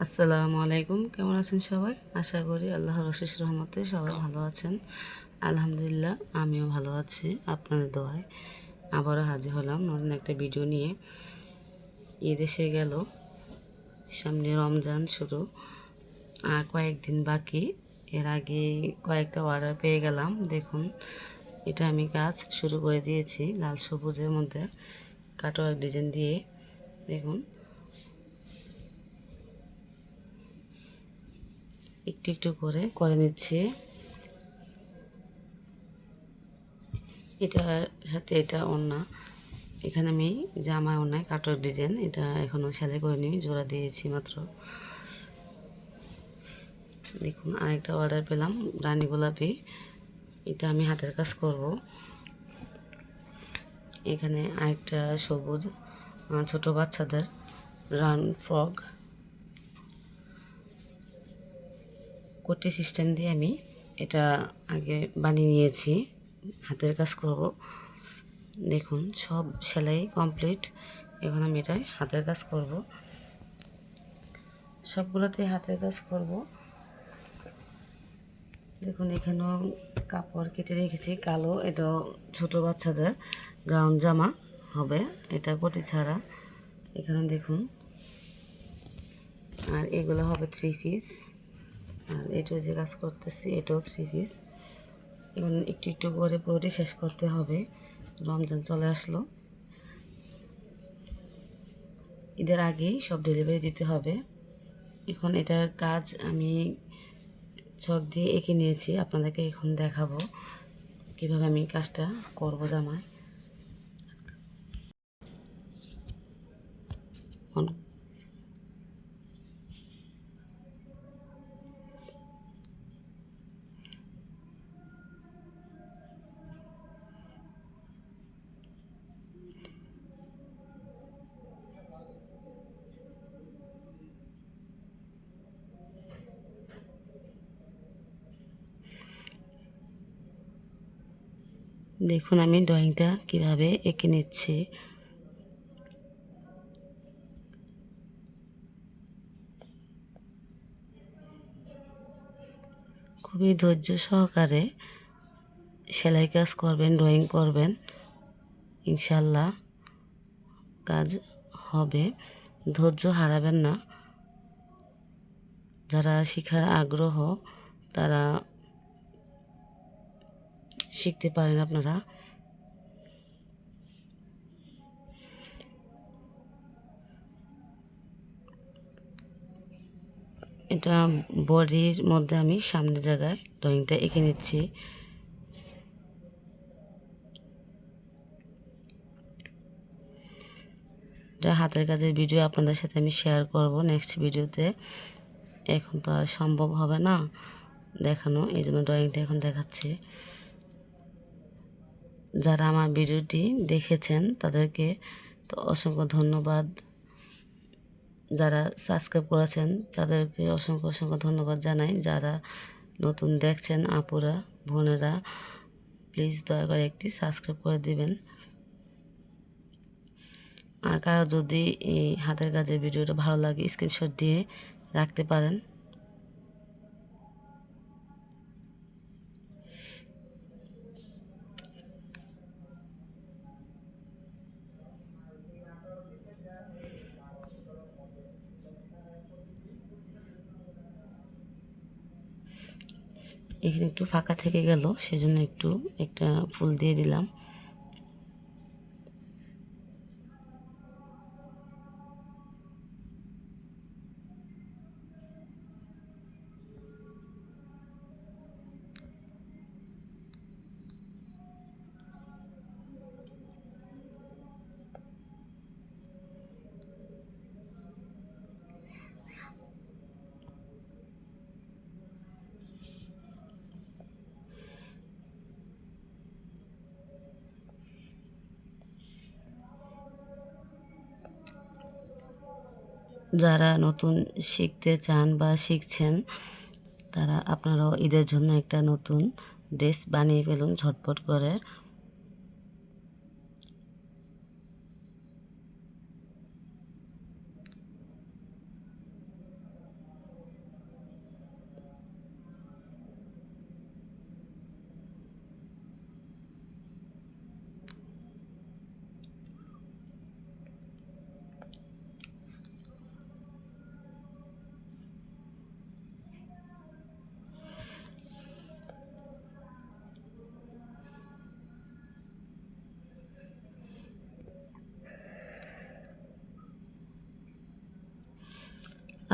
আসসালামু আলাইকুম। কেমন আছেন সবাই? আশা করি আল্লাহর অশেষ রহমতে সবাই ভালো আছেন। আলহামদুলিল্লাহ, আমিও ভালো আছি আপনাদের দোয়ায়। আবারও হাজির হলাম নতুন একটা ভিডিও নিয়ে। ঈদ গেল। সামনে রমজান শুরু। আর কয়েকদিন বাকি। এর আগে কয়েকটা অর্ডার পেয়ে গেলাম। দেখুন, এটা আমি কাজ শুরু করে দিয়েছি লাল সবুজের মধ্যে। কাটোয়ার ডিজাইন দিয়ে। দেখুন। একটু একটু করে করে নিচ্ছি। এটা সাথে এটা অন্যা এখানে আমি জামায় অন্যায় কাটর ডিজাইন, এটা এখনও সেলাই করে নিই জোড়া দিয়েছি মাত্র। দেখুন, আরেকটা অর্ডার পেলাম, রানী গোলাপি। এটা আমি হাতের কাজ করব। এখানে আরেকটা সবুজ ছোট বাচ্চাদের রান ফ্রক। কোটি সিস্টেম দিয়ে আমি এটা আগে বানিয়ে নিয়েছি। হাতের কাজ করব। দেখুন, সব সেলাই কমপ্লিট। এখন আমি এটাই হাতের কাজ করব। সবগুলোতে হাতের কাজ করব। দেখুন, এখানেও কাপড় কেটে রেখেছি। কালো এটা ছোট বাচ্চাদের। গ্রাউন্ড জামা হবে, এটা কোটি ছাড়া। এখানে দেখুন, আর এগুলো হবে থ্রি পিস। আর এটাও যে কাজ করতেছি, এটাও থ্রি পিস এখন একটু একটু করে পুরোটি শেষ করতে হবে। রমজান চলে আসলো। ঈদের আগেই সব ডেলিভারি দিতে হবে। এখন এটার কাজ আমি চক দিয়ে এঁকে নিয়েছি, আপনাদেরকে এখন দেখাবো কীভাবে আমি কাজটা করব জামায় দেখুন আমি ড্রয়িংটা কীভাবে এঁকে নিচ্ছি। খুবই ধৈর্য সহকারে সেলাই কাজ করবেন, ড্রয়িং করবেন ইনশাল্লাহ কাজ হবে। ধৈর্য হারাবেন না। যারা শেখার আগ্রহ তারা শিখতে পারেন আপনারা। এটা বডির মধ্যে আমি সামনের জায়গায় ড্রয়িংটা এঁকে নিচ্ছি। এটা হাতের কাজের ভিডিও আপনাদের সাথে আমি শেয়ার করব নেক্সট ভিডিওতে। এখন তো আর সম্ভব হবে না দেখানো, এই জন্য ড্রয়িংটা এখন দেখাচ্ছি। যারা আমার ভিডিওটি দেখেছেন তাদেরকে তো অসংখ্য ধন্যবাদ। যারা সাবস্ক্রাইব করেছেন তাদেরকে অসংখ্য অসংখ্য ধন্যবাদ জানাই। যারা নতুন দেখছেন আপুরা, বোনেরা প্লিজ দয়া করে একটি সাবস্ক্রাইব করে দিবেন। আর কারও যদি এই হাতের কাজের ভিডিওটা ভালো লাগে স্ক্রিনশট দিয়ে রাখতে পারেন। এখানে একটু ফাঁকা থেকে গেল সেজন্য একটু একটা ফুল দিয়ে দিলাম। যারা নতুন শিখতে চান বা শিখছেন, তারা আপনারাও ঈদের জন্য একটা নতুন ড্রেস বানিয়ে ফেলুন ঝটপট করে।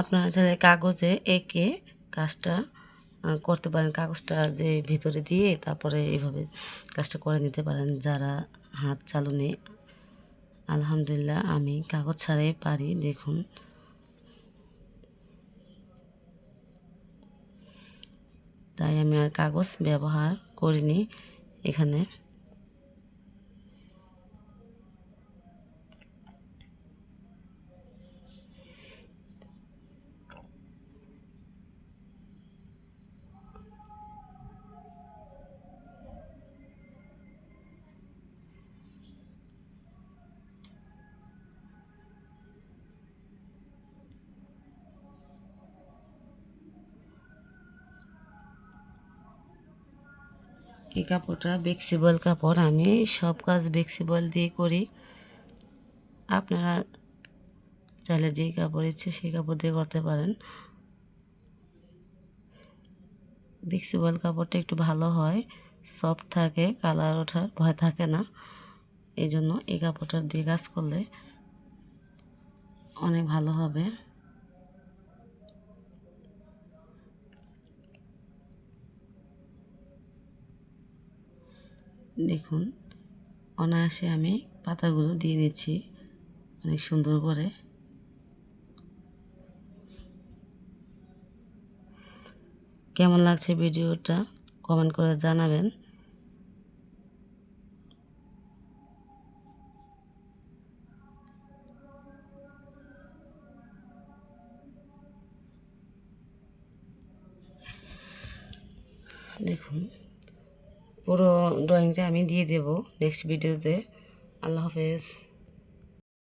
আপনারা চাইলে কাগজে এঁকে কাজটা করতে পারেন, কাগজটা যে ভিতরে দিয়ে তারপরে এভাবে কাজটা করে নিতে পারেন। যারা হাত চালু নেই আলহামদুলিল্লাহ আমি কাগজ ছাড়াই পারি, দেখুন। তাই আমি আর কাগজ ব্যবহার করিনি এখানে। এই কাপড়টা বেক্সিবল কাপড়, আমি সব কাজ বেক্সিবল দিয়ে করি। আপনারা চাইলে যেই কাপড় ইচ্ছে সেই কাপড় দিয়ে করতে পারেন। বেক্সিবল কাপড়টা একটু ভালো হয়, সফট থাকে, কালার ওঠার ভয় থাকে না। এই জন্য এই কাপড়টা দিয়ে কাজ করলে অনেক ভালো হবে। দেখুন, অনায়াসে আমি পাতাগুলো দিয়ে দিচ্ছি, অনেক সুন্দর করে। কেমন লাগছে ভিডিওটা কমেন্ট করে জানাবেন। দেখুন। পুরো ড্রয়িংটা আমি দিয়ে দেবো নেক্সট ভিডিওতে আল্লাহ হাফেজ।